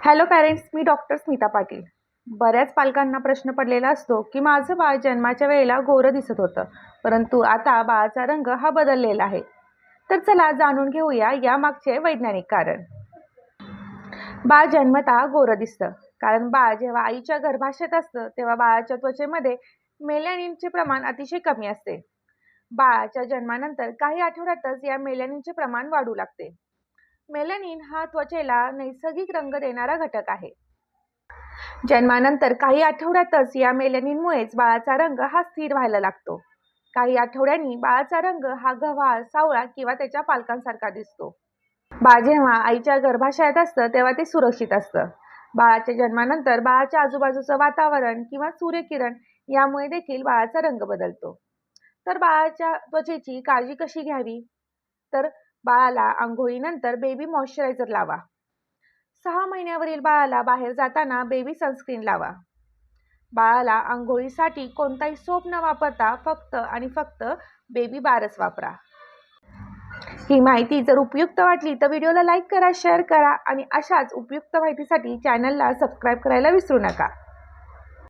Hello parents मी doctor Smita Patil. बऱ्याच पालकांना प्रश्न पडलेला असतो की माझं बाळ जन्माच्या वेळेला गोरं दिसत होतं परंतु आता बाळाचा रंग हा बदललेला आहे. तर चला जाणून घेऊया यामागचे वैज्ञानिक कारण. बाळ जन्मता गोरं दिसतं कारण बाळ जेव्हा आईच्या गर्भाशयात असतं तेव्हा बाळाच्या त्वचेमध्ये मेलॅनिनचे प्रमाण अतिशय कमी असते. बाळाच्या जन्मानंतर काही आठवड्यातच या मेलॅनिनचे प्रमाण वाढू लागते. मेलॅनिन हा त्वचेला नैसर्गिक रंग देणारा घटक आहे. जन्मानंतर काही आठवड्यातच या मेलॅनिनमुळेच बाळाचा रंग हा स्थिर व्हायला लागतो. काही आठवड्यांनी बाळाचा रंग हा गव्हाळ सावळा किंवा त्याच्या पालकांसारखा दिसतो. बाळ जेव्हा आईच्या गर्भाशयात असतं तेव्हा ते सुरक्षित असतं. बाळाच्या जन्मानंतर बाळाच्या आजूबाजूचं वातावरण किंवा सूर्यकिरण यामुळे देखील बाळाचा रंग बदलतो. तर बाळाच्या त्वचेची काळजी कशी घ्यावी? तर बाळाला आंघोळीनंतर बेबी मॉइश्चरायझर लावा. सहा महिन्यावरील बाळाला बाहेर जाताना बेबी सनस्क्रीन लावा. बाळाला आंघोळीसाठी कोणताही सोप न वापरता फक्त आणि फक्त बेबी बारच वापरा. ही माहिती जर उपयुक्त वाटली तर व्हिडिओला लाईक करा शेअर करा आणि अशाच उपयुक्त माहितीसाठी चॅनलला सबस्क्राईब करायला विसरू नका.